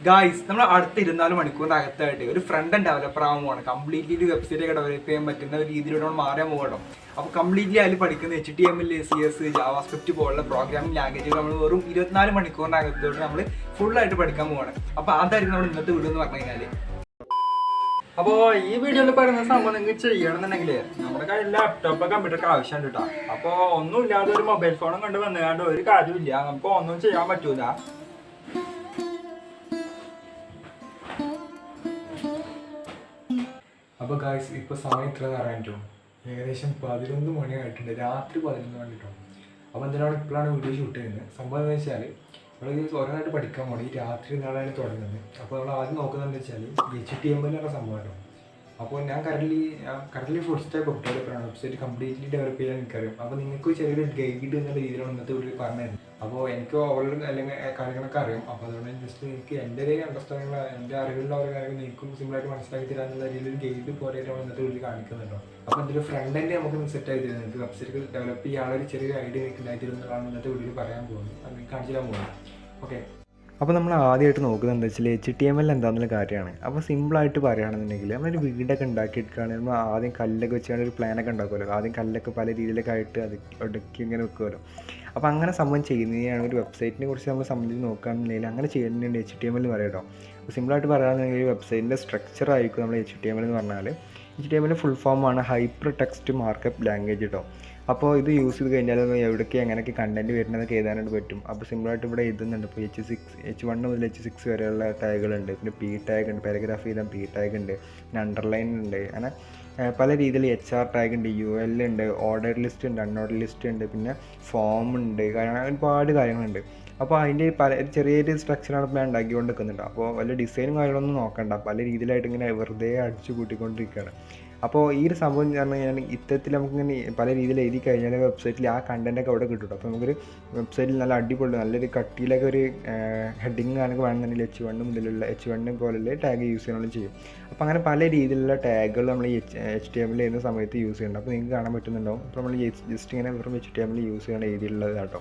Guys നമ്മൾ അടുത്ത ഇരുപത്തിനാല് മണിക്കൂറിന്റെ അകത്തായിട്ട് ഒരു ഫ്രണ്ട് ആൻഡ് ഡെവലപ്പർ ആകാൻ പോകണം കംപ്ലീറ്റ്ലി വെബ്സൈറ്റ് ഒക്കെ ഡെവലപ്പ് ചെയ്യാൻ പറ്റുന്ന ഒരു രീതിയിലൂടെ മാറാൻ പോകണം അപ്പോൾ കംപ്ലീറ്റ്ലി അതിൽ പഠിക്കുന്ന H T M L C S JavaScript പോലുള്ള പ്രോഗ്രാമിംഗ് ലാംഗ്വേജുകൾ നമ്മൾ വെറും ഇരുപത്തിനാല് മണിക്കൂറിന്റെ അകത്തോട്ട് നമ്മൾ ഫുള്ളായിട്ട് പഠിക്കാൻ പോകണം അപ്പോൾ അതായിരിക്കും നമ്മൾ ഇന്നത്തെ വീഡിയോ എന്ന് പറഞ്ഞു കഴിഞ്ഞാൽ അപ്പോ ഈ വീഡിയോയിൽ പറയുന്ന സംഭവം നിങ്ങൾക്ക് ചെയ്യണമെന്നുണ്ടെങ്കിൽ നമ്മുടെ കയ്യിൽ ലാപ്ടോപ്പ് കമ്പ്യൂട്ടർ ഒക്കെ ആവശ്യമുണ്ട് കേട്ടോ അപ്പോ ഒന്നും ഇല്ലാതെ ഒരു മൊബൈൽ ഫോണും കൊണ്ട് വന്നുകൊണ്ട് ഒരു കാര്യമില്ല നമുക്ക് ഒന്നും ചെയ്യാൻ പറ്റൂല. അപ്പോൾ ഗായ്സ് ഇപ്പോൾ സമയം ഇത്ര അറിയാൻ ഏകദേശം പതിനൊന്ന് മണിയായിട്ടുണ്ട്. രാത്രി പതിനൊന്ന് മണി കേട്ടോ അപ്പോൾ എന്തിനാണ് ഇപ്പോഴാണ് വീഡിയോ ഷൂട്ട് ചെയ്യുന്നത്. സംഭവം എന്ന് വെച്ചാൽ നമ്മൾ ഓരോന്നായിട്ട് പഠിക്കാൻ പോകണം ഈ രാത്രി നാളാണ് തുടങ്ങുന്നത്. അപ്പോൾ നമ്മൾ ആദ്യം നോക്കുന്നതെന്ന് വെച്ചാൽ എച്ച് ടി എം സംഭവമാണോ സംഭവം കേട്ടോ അപ്പോൾ ഞാൻ കറന്റ്ലി കറന്റ്ലി ഫുൾ സ്റ്റാക്ക് ഡെവലപ്പറാണ് വെബ്സൈറ്റ് കംപ്ലീറ്റ്ലി ഡെവലപ്പ് ചെയ്യാൻ എനിക്കറിയാം. അപ്പോൾ നിങ്ങൾക്ക് ചെറിയൊരു ഗൈഡ് എന്നുള്ള രീതിയിലാണ് ഇന്നത്തെ വീഡിയോ പറഞ്ഞത് അപ്പോൾ എനിക്ക് ഓൾറെഡി അല്ലെങ്കിൽ കാര്യങ്ങളൊക്കെ അറിയാം. അപ്പോൾ അതുകൊണ്ട് ജസ്റ്റ് എനിക്ക് എന്റെ ഒരു അണ്ടർസ്റ്റാൻഡിങ് എന്റെ അറിവുള്ള ഓരോ കാര്യങ്ങൾ നിൽക്കും സിമ്പിളായിട്ട് മനസ്സിലാക്കി തരാനുള്ള രീതിയിൽ ഒരു ഗൈഡ് പോലെയായിട്ടാണ് ഇന്നത്തെ വീട്ടിൽ കാണിക്കുന്നുണ്ടോ. അപ്പോൾ എന്തൊരു ഫ്രണ്ട് തന്നെ നമുക്ക് സെറ്റ് ആയി തരുന്നത്. എനിക്ക് വെബ്സൈറ്റ് ഡെവലപ്പ് ചെയ്യാനുള്ള ഒരു ചെറിയ ഐഡിയ നിങ്ങൾക്ക് ഉണ്ടായി വീഡിയോയിൽ പറയാൻ പോകുന്നത്. അത് കാണിച്ചു തരാൻ പോകുന്നത്. ഓക്കെ അപ്പോൾ നമ്മൾ ആദ്യമായിട്ട് നോക്കുന്നത് എന്താ വെച്ചാൽ എച്ച് ടി എം എൽ എന്താണെന്നുള്ള കാര്യമാണ്. അപ്പോൾ സിമ്പിളായിട്ട് പറയുകയാണെന്നുണ്ടെങ്കിൽ നമ്മളൊരു വീടൊക്കെ ഉണ്ടാക്കിയെടുക്കുകയാണെങ്കിൽ നമ്മൾ ആദ്യം കല്ലൊക്കെ വെച്ചാൽ ഒരു പ്ലാനൊക്കെ ഉണ്ടാക്കുമല്ലോ. ആദ്യം കല്ലൊക്കെ പല രീതിയിലൊക്കെ ആയിട്ട് അത് ഒടുക്കി ഇങ്ങനെ വെക്കുമല്ലോ. അപ്പോൾ അങ്ങനെ സംഭവം ചെയ്യുന്നതിനാണ് ഒരു വെബ്സൈറ്റിനെ കുറിച്ച് നമ്മൾ സംബന്ധിച്ച് നോക്കുകയാണെന്നുണ്ടെങ്കിൽ അങ്ങനെ ചെയ്യുന്നുണ്ട് എച്ച് ടി എം എൽ എന്ന് പറയാം കേട്ടോ സിമ്പിളായിട്ട് പറയുകയാണെന്നുണ്ടെങ്കിൽ വെബ്സൈറ്റിന്റെ സ്ട്രക്ചർ ആയിരിക്കും നമ്മൾ എച്ച് ടി എം എൽ എന്ന് പറഞ്ഞാൽ H T M L full ഫോമാണ് ഹൈപ്പർ ടെക്സ്റ്റ് മാർക്കപ്പ് ലാംഗ്വേജ് കേട്ടോ അപ്പോൾ ഇത് യൂസ് ചെയ്ത് കഴിഞ്ഞാൽ എവിടേക്ക് എങ്ങനെയൊക്കെ കണ്ടന്റ് വരുന്നതൊക്കെ എഴുതാനായിട്ട് പറ്റും. അപ്പോൾ സിമ്പിളായിട്ട് ഇവിടെ എഴുതുന്നുണ്ട്. ഇപ്പോൾ എച്ച് സിക്സ് എച്ച് വൺ മുതൽ എച്ച് സിക്സ് വരെയുള്ള ടാഗുകളുണ്ട് പിന്നെ പി ടാഗ് ഉണ്ട്. പാരഗ്രാഫ് ചെയ്താൽ പി ടാഗ് ഉണ്ട്. പിന്നെ അണ്ടർലൈൻ ഉണ്ട്. അങ്ങനെ പല രീതിയിൽ എച്ച് ആർ ടാഗ് ഉണ്ട്. യു എൽ ഉണ്ട്. ഓർഡർ ലിസ്റ്റ് ഉണ്ട്. അൺഓർഡർ ലിസ്റ്റ് ഉണ്ട്. പിന്നെ ഫോം ഉണ്ട്. കാരണം ഒരുപാട് കാര്യങ്ങളുണ്ട്. അപ്പോൾ അതിന്റെ പല ചെറിയൊരു സ്ട്രക്ചറാണ് ഇപ്പോൾ ഞാൻ ഉണ്ടാക്കിക്കൊണ്ട് നിൽക്കുന്നുണ്ട് അപ്പോൾ വലിയ ഡിസൈനും കാര്യങ്ങളൊന്നും നോക്കണ്ട. പല രീതിയിലായിട്ട് ഇങ്ങനെ വെറുതെ അടിച്ചു കൂട്ടിക്കൊണ്ടിരിക്കുകയാണ് അപ്പോൾ ഈ ഒരു സംഭവം എന്ന് പറഞ്ഞു കഴിഞ്ഞാൽ ഇത്തരത്തിൽ നമുക്കിങ്ങനെ പല രീതിയിൽ എഴുതി കഴിഞ്ഞാൽ വെബ്സൈറ്റിൽ ആ കണ്ടന്റൊക്കെ അവിടെ കിട്ടും അപ്പോൾ നമുക്കൊരു വെബ്സൈറ്റിൽ നല്ല അടിപൊളി നല്ലൊരു കട്ടിയിലൊക്കെ ഒരു ഹെഡിങ് കാണുക വേണമെന്നുണ്ടെങ്കിൽ എച്ച് വണ്ണ് മുതലുള്ള എച്ച് വണ്ണ് പോലുള്ള ടാഗ് യൂസ് ചെയ്യണമെങ്കിലും ചെയ്യും. അപ്പോൾ അങ്ങനെ പല രീതിയിലുള്ള ടാഗുകൾ നമ്മൾ എച്ച് എച്ച് ടി എമ്മിൽ ചെയ്യുന്ന സമയത്ത് യൂസ് ചെയ്യുന്നുണ്ട്. അപ്പോൾ നിങ്ങൾക്ക് കാണാൻ പറ്റുന്നുണ്ടാവും. അപ്പോൾ നമ്മൾ ജസ്റ്റ് ഇങ്ങനെ വെറും എച്ച് ടി എമ്മിൽ യൂസ് ചെയ്യണ രീതിയിലുള്ളത് കേട്ടോ.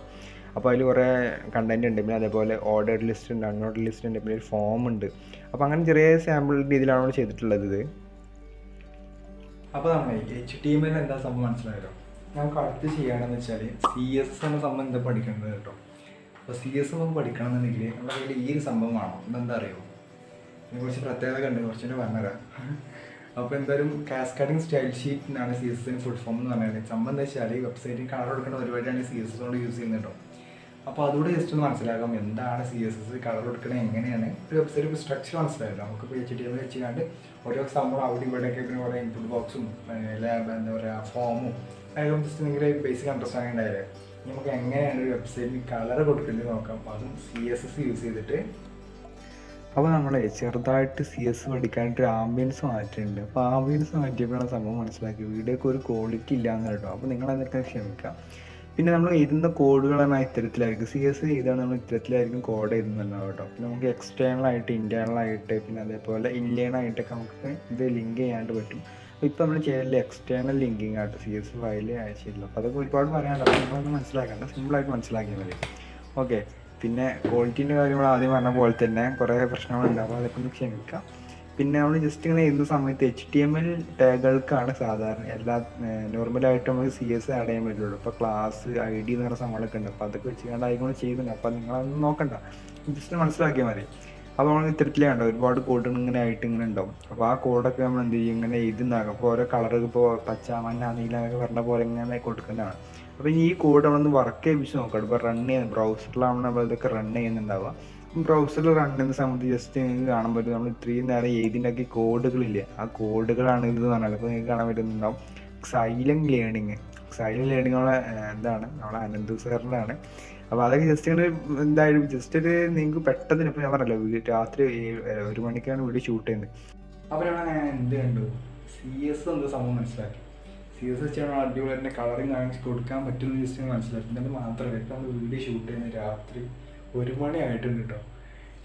അപ്പോൾ അതിൽ കുറേ കണ്ടന്റ് ഉണ്ട്. പിന്നെ അതേപോലെ ഓർഡർ ലിസ്റ്റ് ഉണ്ട് അൺഓർഡർ ലിസ്റ്റ് ഉണ്ട് പിന്നെ ഒരു ഫോം ഉണ്ട്. അപ്പോൾ അങ്ങനെ ചെറിയ സാമ്പിൾ രീതിയിലാണ് നമ്മൾ ചെയ്തിട്ടുള്ളത് ഇത്. അപ്പോൾ നമ്മൾ എച്ച് ടി എം എൽ എന്താ സംഭവം മനസ്സിലായല്ലോ നമുക്ക് അടുത്ത് ചെയ്യണമെന്ന് വെച്ചാൽ സി എസ് എന്ന സംഭവം എന്താ പഠിക്കേണ്ടത് കേട്ടോ? അപ്പോൾ സി എസ് നമുക്ക് പഠിക്കണം എന്നുണ്ടെങ്കിൽ നമ്മുടെ കയ്യിൽ ഈ ഒരു സംഭവം വേണം. ഇതെന്താ അറിയോ? ഇതിനെ കുറച്ച് പ്രത്യേകത ഉണ്ട്. കുറച്ചുകൂടെ പറഞ്ഞുതരാം. അപ്പോൾ എന്തായാലും കാസ്കാഡിങ് സ്റ്റൈൽ ഷീറ്റ് എന്നാണ് സി എസ് എസിന് ഫുൾ ഫോം എന്ന് പറയുന്നത് സംഭവം എന്താ വെച്ചാൽ വെബ്സൈറ്റിൽ കളർ കൊടുക്കേണ്ട പരിപാടിയാണ് സി എസ് എസ് കൊണ്ട് യൂസ് ചെയ്യുന്നത് കേട്ടോ. അപ്പോൾ അതുകൂടെ ജസ്റ്റ് ഒന്ന് മനസ്സിലാക്കാം. എന്താണ് സി എസ് എസ് കളർ കൊടുക്കണത് എങ്ങനെയാണ്? ഒരു വെബ്സൈറ്റ് ഒരു സ്ട്രക്ചർ മനസ്സിലായില്ല. നമുക്ക് എച്ച് ഡി എം വെച്ചുകൊണ്ട് ഓരോ സംഭവം അവിടെ ഇവിടെയൊക്കെ പിന്നെ കുറേ ഇൻപുട്ട് ബോക്സും ലാബ് എന്താ പറയുക ഫോമും അതൊക്കെ ജസ്റ്റ് നിങ്ങളുടെ ബേസിക് അണ്ടർസ്റ്റാൻഡിങ് ഉണ്ടായാലേ നമുക്ക് എങ്ങനെയാണ് ഒരു വെബ്സൈറ്റിന് കളർ കൊടുക്കേണ്ടത് നോക്കാം. അതും സി എസ് എസ് യൂസ് ചെയ്തിട്ട്. അപ്പോൾ നമ്മൾ ചെറുതായിട്ട് സി എസ് പഠിക്കാനായിട്ട് ഒരു ആംബിയൻസ് മാറ്റിയിട്ടുണ്ട്. അപ്പോൾ ആംബിയൻസ് മാറ്റിയപ്പോഴാണ് സംഭവം മനസ്സിലാക്കി വീഡിയോക്ക് ഒരു ക്വാളിറ്റി ഇല്ലാന്ന് കേട്ടോ അപ്പോൾ നിങ്ങൾ ക്ഷമിക്കാം. പിന്നെ നമ്മൾ എഴുതുന്ന കോഡുകളാണ് ഇത്തരത്തിലായിരിക്കും. സി എസ് എഴുതാണ് നമ്മൾ ഇത്തരത്തിലായിരിക്കും കോഡ് എഴുതുന്നുണ്ടാവും കേട്ടോ. പിന്നെ നമുക്ക് എക്സ്റ്റേണൽ ആയിട്ട് ഇന്റേണൽ ആയിട്ട് പിന്നെ അതേപോലെ ഇൻലേൺ ആയിട്ടൊക്കെ നമുക്ക് ഇത് ലിങ്ക് ചെയ്യാണ്ട് പറ്റും. ഇപ്പം നമ്മൾ ചെയ്യലില്ല എക്സ്റ്റേണൽ ലിങ്കിങ് ആയിട്ട് സി എസ് ഫയൽ അയച്ചിട്ടില്ല അപ്പോൾ അതൊക്കെ ഒരുപാട് പറയാനുണ്ട്. അപ്പോൾ നമ്മളൊന്ന് മനസ്സിലാക്കേണ്ട. സിമ്പിളായിട്ട് മനസ്സിലാക്കിയാൽ മതി. ഓക്കെ പിന്നെ ക്വാളിറ്റീന്റെ കാര്യങ്ങൾ ആദ്യം പറഞ്ഞ പോലെ തന്നെ കുറേ പ്രശ്നങ്ങളുണ്ട്. അപ്പോൾ അതൊക്കെ ഒന്ന് ക്ഷമിക്കാം. പിന്നെ നമ്മൾ ജസ്റ്റ് ഇങ്ങനെ എഴുതുന്ന സമയത്ത് എച്ച് ടി എം എൽ ടാഗുകൾക്കാണ് സാധാരണ എല്ലാ നോർമലായിട്ട് നമുക്ക് സി എസ് ആഡ് ചെയ്യാൻ പറ്റുള്ളൂ. ഇപ്പോൾ ക്ലാസ് ഐ ഡി എന്ന് പറഞ്ഞ സംഭവങ്ങളൊക്കെ ഉണ്ട്. അപ്പോൾ അതൊക്കെ വെച്ചുകൊണ്ട് ആയിക്കൊണ്ട് ചെയ്യുന്നുണ്ട്. അപ്പോൾ നിങ്ങളതൊന്നും നോക്കണ്ട. ജസ്റ്റ് മനസ്സിലാക്കിയാൽ മതി. അപ്പോൾ നമ്മൾ ഇത്തരത്തിലേ ഉണ്ടോ ഒരുപാട് കോഡുകൾ ഇങ്ങനെ ആയിട്ട് ഇങ്ങനെ ഉണ്ടാവും. അപ്പോൾ ആ കോഡൊക്കെ നമ്മൾ എന്ത് ചെയ്യും? ഇങ്ങനെ എഴുതുന്നതാകും. അപ്പോൾ ഓരോ കളർ ഇപ്പോൾ പച്ച മഞ്ഞ നീല എന്നൊക്കെ പറഞ്ഞ പോലെ ഇങ്ങനെ കൊടുക്കുന്നതാണ്. അപ്പോൾ ഈ കോഡ് നമ്മളൊന്ന് വർക്ക് ചെയ്യിപ്പിച്ച് നോക്കാം ഇപ്പോൾ റൺ ചെയ്യുന്നത് ബ്രൗസറിലാണ് നമ്മൾ ഇതൊക്കെ റൺ ചെയ്യുന്നുണ്ടാവുക. ബ്രൗസറിൽ റൺ ചെയ്യുന്ന സമയത്ത് ജസ്റ്റ് നിങ്ങൾക്ക് കാണാൻ പറ്റും. നമ്മൾ ഇത്രയും നേരം എഴുതിണ്ടാക്കിയ കോഡുകളില്ല ആ കോഡുകളാണ് ഇത് എന്ന് പറഞ്ഞാൽ അപ്പോൾ നിങ്ങൾക്ക് കാണാൻ പറ്റുന്നുണ്ടാവും. സൈലന്റ് ലേണിങ് സൈലന്റ് ലേണിംഗ് നമ്മളെ എന്താണ്? നമ്മളെ അനന്ത് സാറിന്റെ ആണ് അപ്പോൾ അതൊക്കെ ജസ്റ്റ് ഇങ്ങനെ എന്തായാലും ജസ്റ്റ് ഒരു നിങ്ങൾക്ക് പെട്ടെന്ന് ഇപ്പോൾ ഞാൻ പറഞ്ഞല്ലോ രാത്രി ഒരു മണിക്കാണ് വീഡിയോ ഷൂട്ട് ചെയ്യുന്നത്. അപ്പോൾ ഞാൻ എന്ത് കണ്ടു? സി എസ് എന്ത് സംഭവം മനസ്സിലാക്കി. സി എസ് വെച്ചാൽ അടിപൊളി കളറിങ് കാണിച്ച് കൊടുക്കാൻ പറ്റുമെന്ന് ജസ്റ്റ് മനസ്സിലാക്കി. എന്നിട്ട് മാത്രമല്ല ഇപ്പം നമ്മൾ വീഡിയോ ഷൂട്ട് ചെയ്യുന്നത് രാത്രി ഒരു മണി ആയിട്ടുണ്ട് കേട്ടോ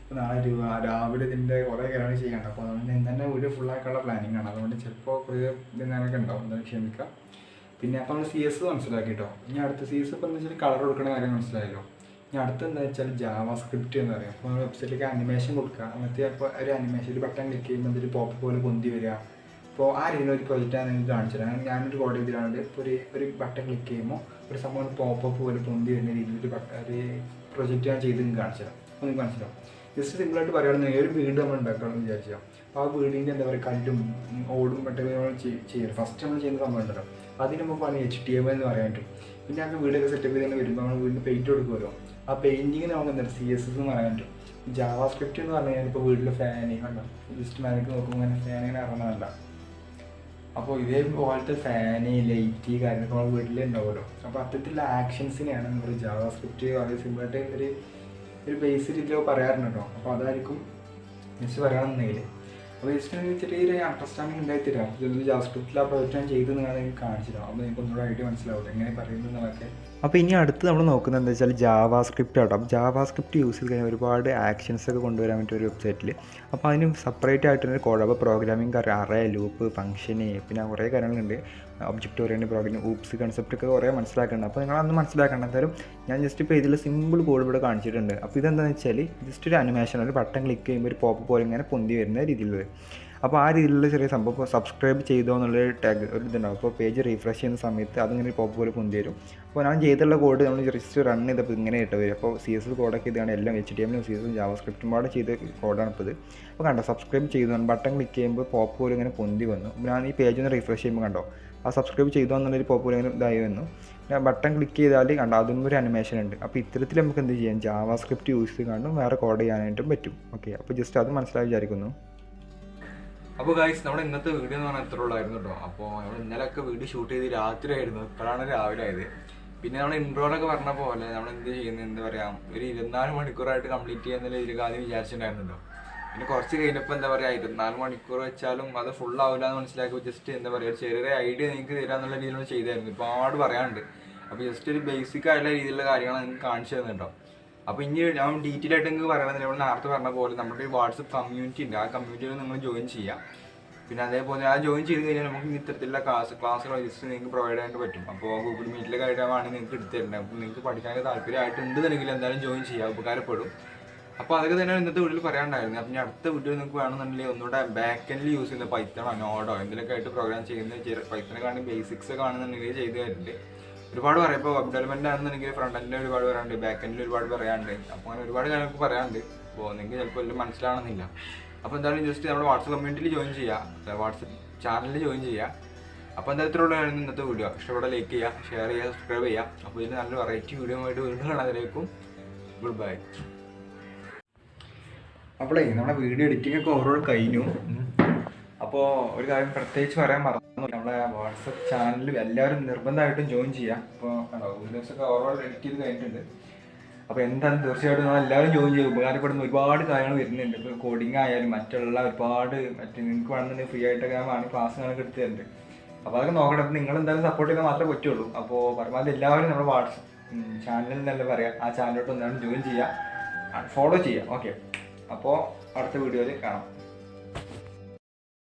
ഇപ്പോൾ നാളെ രാവിലെ ഇതിന്റെ കുറേ കാര്യങ്ങൾ ചെയ്യാനുണ്ട് അപ്പോൾ അതുകൊണ്ട് ഇന്ന് തന്നെ വീഡിയോ ഫുള്ളാക്കാനുള്ള പ്ലാനിങ് ആണ്. അതുകൊണ്ട് ചിലപ്പോൾ കുറേ ഇതിനൊക്കെ ഉണ്ടാവും എന്തായാലും ക്ഷമിക്കാം. പിന്നെ അപ്പോൾ നമ്മൾ സി എസ് മനസ്സിലാക്കി കേട്ടോ ഇനി അടുത്ത സി എസ് ഇപ്പോൾ എന്ന് വെച്ചാൽ കളർ കൊടുക്കുന്ന കാര്യം മനസ്സിലായല്ലോ. ഇനി അടുത്ത എന്താ വെച്ചാൽ ജാവ സ്ക്രിപ്റ്റ് എന്ന് പറയും. അപ്പോൾ നമ്മൾ വെബ്സൈറ്റിലേക്ക് അനിമേഷൻ കൊടുക്കുക. എന്നിട്ട് അപ്പോൾ ഒരു അനിമേഷൻ ഒരു ബട്ടൺ ക്ലിക്ക് ചെയ്യുമ്പോൾ എന്തൊരു പോപ്പ് പോലെ പൊന്തി വരിക. അപ്പോൾ ആ രീതിയിൽ ഒരു പ്രൊജക്റ്റാണ് നിങ്ങൾക്ക് കാണിച്ചു തരാം ഞാനൊരു കോഡ് ചെയ്തിട്ടാണ് ഒരു ഒരു ബട്ടൺ ക്ലിക്ക് ചെയ്യുമ്പോൾ ഒരു സംഭവം പോപ്പ് പോലെ പൊന്തി വരുന്ന രീതിയിൽ ഒരു ഒരു പ്രൊജക്റ്റ് ഞാൻ ചെയ്ത് കാണിച്ചു തരാം നിങ്ങൾക്ക് മനസ്സിലാവും ജസ്റ്റ് സിമ്പിളായിട്ട് പറയുകയാണെങ്കിൽ ഒരു വീട് നമ്മൾ ഉണ്ടാക്കണമെന്ന് വിചാരിച്ചാൽ അപ്പോൾ ആ വീടിന്റെ എന്താ പറയുക കല്ലും ഓടും മറ്റൊക്കെ നമ്മൾ ചെയ്യണം ഫസ്റ്റ് നമ്മൾ ചെയ്യുന്ന സംഭവം ഉണ്ടല്ലോ അതിന് മുമ്പാണ് എച്ച് ടി എം എന്ന് പറയാൻ പറ്റും പിന്നെ ആ വീടൊക്കെ സെറ്റപ്പ് ചെയ്ത് വരുമ്പോൾ നമ്മൾ വീടിന് പെയിന്റ് കൊടുക്കുമല്ലോ. ആ പെയിന്റിങ് നമുക്ക് എന്താ സി എസ് എസ് എന്ന് പറയാൻ പറ്റും ജാവാ സ്ക്രിപ്റ്റ് എന്ന് പറഞ്ഞു കഴിഞ്ഞാൽ ഇപ്പോൾ വീട്ടിലെ ഫാന് കണ്ടോ? ജസ്റ്റ് മേലേക്ക് നോക്കുമ്പോൾ അങ്ങനെ ഫാൻ ഇങ്ങനെ ഇറങ്ങുന്നതല്ല. അപ്പോൾ ഇതേപോലത്തെ ഫാന് ലൈറ്റ് കാര്യങ്ങളൊക്കെ നമ്മുടെ വീട്ടിൽ ഉണ്ടാവുമല്ലോ അപ്പോൾ അത്തരത്തിലുള്ള ആക്ഷൻസിനെയാണ് നമ്മൾ ജാവാ സ്ക്രിപ്റ്റ് വളരെ സിമ്പിളായിട്ട് ഒരു ഒരു ബേസ് രീതിയിൽ പറയാറുണ്ട് അപ്പോൾ അതായിരിക്കും മിസ് പറയുകയാണെന്നുണ്ടെങ്കിൽ അപ്പോൾ ജസ്റ്റ് ചെറിയൊരു അണ്ടർസ്റ്റാൻഡിങ് ഉണ്ടായിത്തരാം. തരാം ഇതിൽ ജാവാ സ്ക്രിപ്റ്റിൽ ആ പ്രോജക്റ്റ് ഞാൻ ചെയ്ത് നിങ്ങൾ എനിക്ക് കാണിച്ചു തരാം അപ്പോൾ നിങ്ങൾക്ക് ഒന്നുകൂടെ ഐഡിയ മനസ്സിലാവും എങ്ങനെ പറയുന്നതൊക്കെ അപ്പോൾ ഇനി അടുത്ത് നമ്മൾ നോക്കുന്നത് എന്താ വെച്ചാൽ ജാവാ സ്ക്രിപ്റ്റ് ആട്ടോ. ജാവാ സ്ക്രിപ്റ്റ് യൂസ് ചെയ്ത് കഴിഞ്ഞാൽ ഒരുപാട് ആക്ഷൻസ് ഒക്കെ കൊണ്ടുവരാൻ പറ്റും ഒരു വെബ്സൈറ്റിൽ അപ്പോൾ അതിന് സെപ്പറേറ്റ് ആയിട്ടൊരു കോഡ് അപ്പോൾ പ്രോഗ്രാമിംഗ് അറേ ലൂപ്പ് ഫംഗ്ഷന് പിന്നെ കുറേ കാര്യങ്ങളുണ്ട്. Object orient product OOPS concept ഒക്കെ കുറേ മനസ്സിലാക്കുന്നുണ്ട് അപ്പോൾ നിങ്ങൾ അന്ന് മനസ്സിലാക്കണം. എന്തായാലും ഞാൻ ജസ്റ്റ് ഇപ്പോൾ ഇതിൽ സിമ്പിൾ കോഡ് ഇവിടെ കാണിച്ചിട്ടുണ്ട്. അപ്പോൾ ഇതെന്താണെന്ന് വെച്ചാൽ ജസ്റ്റ് ഒരു അനിമേഷൻ ഒരു ബട്ടൺ ക്ലിക്ക് ചെയ്യുമ്പോൾ ഒരു പോപ്പ് പോലെ ഇങ്ങനെ പൊന്തി വരുന്ന രീതിയിലുള്ളത് അപ്പോൾ ആ രീതിയിലുള്ള ചെറിയ സംഭവം ഇപ്പോൾ സബ്സ്ക്രൈബ് ചെയ്തോ എന്നുള്ള ടാഗ് ഒരു ഇതുണ്ടാവും. അപ്പോൾ പേജ് റീഫ്രഷ് ചെയ്യുന്ന സമയത്ത് അതിങ്ങനെ പോപ്പ് പോലെ പൊന്തി വരും. അപ്പോൾ ഞാൻ ചെയ്തുള്ള കോഡ് നമ്മൾ ജസ്റ്റ് റൺ ചെയ്തപ്പോൾ ഇങ്ങനെ ഇട്ട് വരും അപ്പോൾ സി എസ് കോഡൊക്കെ ഇതാണ് എല്ലാം എച്ച് ടി എമ്മിലും സി എസും ജാവ സ്ക്രിപ്റ്റും പാടെ ചെയ്ത കോഡാണ് ഇപ്പോൾ ഇത്. അപ്പോൾ കണ്ടോ സബ്സ്ക്രൈബ് ചെയ്തു ബട്ടൺ ക്ലിക്ക് ചെയ്യുമ്പോൾ പോപ്പ് പോലെ ഇങ്ങനെ പൊന്തി വന്നു. ഞാൻ ഈ പേജ് ഒന്ന് റീഫ്രഷ് ചെയ്യുമ്പോൾ കണ്ടോ ആ സബ്സ്ക്രൈബ് ചെയ്തു എന്നുള്ളൊരു പോപ്പുലർ ഇതായി വന്നു. പിന്നെ ബട്ടൺ ക്ലിക്ക് ചെയ്താൽ കണ്ട അതും ഒരു അനിമേഷൻ ഉണ്ട്. അപ്പോൾ ഇത്തരത്തിൽ നമുക്ക് എന്ത് ചെയ്യാം? ജാവ സ്ക്രിപ്റ്റ് യൂസ് ചെയ്ത് വേറെ കോഡ് ചെയ്യാനായിട്ടും പറ്റും. ഓക്കെ അപ്പോൾ ജസ്റ്റ് അത് മനസ്സിലായി വിചാരിക്കുന്നു. അപ്പോൾ ഗൈസ് നമ്മുടെ ഇന്നത്തെ വീഡിയോ എന്ന് പറഞ്ഞാൽ ഇത്ര ഉള്ളായിരുന്നു കേട്ടോ. അപ്പോൾ നമ്മൾ ഇന്നലെയൊക്കെ വീഡിയോ ഷൂട്ട് ചെയ്ത് രാത്രി ആയിരുന്നു ഇപ്പോഴാണ് രാവിലെ ആയത്. പിന്നെ നമ്മൾ ഇൻട്രോയിലൊക്കെ പറഞ്ഞ പോലെ നമ്മൾ എന്ത് ചെയ്യുന്നത് എന്താ പറയുക ഒരു ഇരുപത്തിനാല് മണിക്കൂറായിട്ട് കംപ്ലീറ്റ് ചെയ്യുന്ന ഇതിൽ കാര്യം വിചാരിച്ചിട്ടുണ്ടായിരുന്നല്ലോ. പിന്നെ കുറച്ച് കഴിഞ്ഞപ്പോൾ എന്താ പറയുക ഇരുപത്തിനാല് മണിക്കൂർ വെച്ചാലും അത് ഫുൾ ആവില്ല എന്ന് മനസ്സിലാക്കി ജസ്റ്റ് എന്താ പറയുക ചെറിയ ഐഡിയ നിങ്ങൾക്ക് തരാന്നുള്ള രീതിയിലൊന്ന് ചെയ്തായിരുന്നു. ഒരുപാട് പറയാനുണ്ട്. അപ്പോൾ ജസ്റ്റ് ഒരു ബേസിക് ആയിട്ടുള്ള രീതിയിലുള്ള കാര്യങ്ങളാണ് നിങ്ങൾക്ക് കാണിച്ചു തന്നിട്ടോ അപ്പോൾ ഇനി ഞാൻ ഡീറ്റെയിൽ ആയിട്ട് നിങ്ങൾക്ക് പറയുന്നത് നമ്മൾ നേരത്തെ പറഞ്ഞ പോലെ നമ്മുടെ ഒരു വാട്സപ്പ് കമ്മ്യൂണിറ്റി ഉണ്ട്. ആ കമ്മ്യൂണിറ്റിയിൽ നിങ്ങൾ ജോയിൻ ചെയ്യാം. പിന്നെ അതേപോലെ ആ ജോയിൻ ചെയ്ത് കഴിഞ്ഞാൽ നമുക്ക് ഇത്തരത്തിലുള്ള ക്ലാസ് ക്ലാസ്സുകൾ ജസ്റ്റ് നിങ്ങൾക്ക് പ്രൊവൈഡ് ചെയ്യാനായിട്ട് പറ്റും. അപ്പോൾ ഗൂഗിൾ മീറ്റിലൊക്കെ ആയിട്ടാണ് നിങ്ങൾക്ക് എടുത്തു തരുന്നത് അപ്പോൾ നിങ്ങൾക്ക് പഠിക്കാനൊക്കെ താല്പര്യമായിട്ടുണ്ടെന്നുണ്ടെങ്കിൽ എന്തായാലും ജോയിൻ ചെയ്യാം. ഉപകാരപ്പെടും. അപ്പോൾ അതൊക്കെ തന്നെയാണ് ഇന്നത്തെ വീട്ടിൽ പറയാനുണ്ടായിരുന്നത് അപ്പൊ ഞാൻ അടുത്ത വീട്ടിൽ നിങ്ങൾക്ക് വേണമെന്നുണ്ടെങ്കിൽ ഒന്നുകൂടെ ബാക്ക് എൻഡിൽ യൂസ് ചെയ്യുന്ന പൈത്തണോ നോഡോ എന്തെങ്കിലുമൊക്കെ ആയിട്ട് പ്രോഗ്രാം ചെയ്യുന്ന പൈത്തനെ കാണുന്ന ബേസിക്സ് കാണുന്നുണ്ടെങ്കിൽ ചെയ്തു തരുന്നുണ്ട് ഒരുപാട് പറയാം. ഇപ്പോൾ വെബ് ഡെവലപ്മെന്റ് ആണെന്നുണ്ടെങ്കിൽ ഫ്രണ്ട് എൻഡിൽ ഒരുപാട് പറയാനുണ്ട് ബാക്ക് എൻഡിൽ ഒരുപാട് പറയാനുണ്ട്. അപ്പോൾ അങ്ങനെ ഒരുപാട് കാര്യങ്ങൾക്ക് പറയാനുണ്ട്. അപ്പോൾ നിങ്ങൾക്ക് ചിലപ്പോൾ എല്ലാം മനസ്സിലാണെന്നില്ല അപ്പോൾ എന്തായാലും ജസ്റ്റ് നമ്മുടെ വാട്സപ്പ് കമ്മ്യൂണിറ്റിയിൽ ജോയിൻ ചെയ്യുക വാട്സപ്പ് ചാനലിൽ ജോയിൻ ചെയ്യുക അപ്പോൾ എന്തായാലും ഇന്നത്തെ വീഡിയോ ഇഷ്ടപ്പെട്ട ലൈക്ക് ചെയ്യുക ഷെയർ ചെയ്യുക സബ്സ്ക്രൈബ് ചെയ്യുക അപ്പോൾ ഇതിൽ നല്ല വെറൈറ്റി വീഡിയോ ആയിട്ട് വീണ്ടും കാണാതിലേക്കും ഗുഡ് ബൈ അപ്പോളേ നമ്മുടെ വീഡിയോ എഡിറ്റിംഗ് ഒക്കെ ഓവറോൾ കഴിഞ്ഞു. അപ്പോൾ ഒരു കാര്യം പ്രത്യേകിച്ച് പറയാൻ മറന്നു നമ്മളെ വാട്സപ്പ് ചാനലിൽ എല്ലാവരും നിർബന്ധമായിട്ടും ജോയിൻ ചെയ്യാം. അപ്പോൾ കണ്ടോ വീഡിയോസ് ഒക്കെ ഓവറോൾ എഡിറ്റ് ചെയ്ത് കഴിഞ്ഞിട്ടുണ്ട്. അപ്പോൾ എന്തായാലും തീർച്ചയായിട്ടും നമ്മൾ എല്ലാവരും ജോയിൻ ചെയ്യും. ഉപകാരപ്പെടുന്ന ഒരുപാട് കാര്യങ്ങൾ വരുന്നുണ്ട്. ഇപ്പോൾ കോഡിങ് ആയാലും മറ്റുള്ള ഒരുപാട് മറ്റേ നിങ്ങൾക്ക് വേണമെന്നുണ്ടെങ്കിൽ ഫ്രീ ആയിട്ടൊക്കെ ഞാൻ വേണമെങ്കിൽ ക്ലാസ് കാണാൻ എടുത്ത് തരുന്നുണ്ട് അപ്പോൾ അതൊക്കെ നോക്കണം നിങ്ങൾ എന്തായാലും സപ്പോർട്ട് ചെയ്താൽ മാത്രമേ പറ്റുള്ളൂ. അപ്പോൾ പരമാവധി എല്ലാവരും നമ്മുടെ വാട്സപ്പ് ചാനലിൽ തന്നെ പറയാം. ആ ചാനലിലോട്ട് ഒന്നാണ് ജോയിൻ ചെയ്യുക ഫോളോ ചെയ്യുക ഓക്കെ അപ്പോൾ അടുത്ത വീഡിയോയിൽ കാണാം.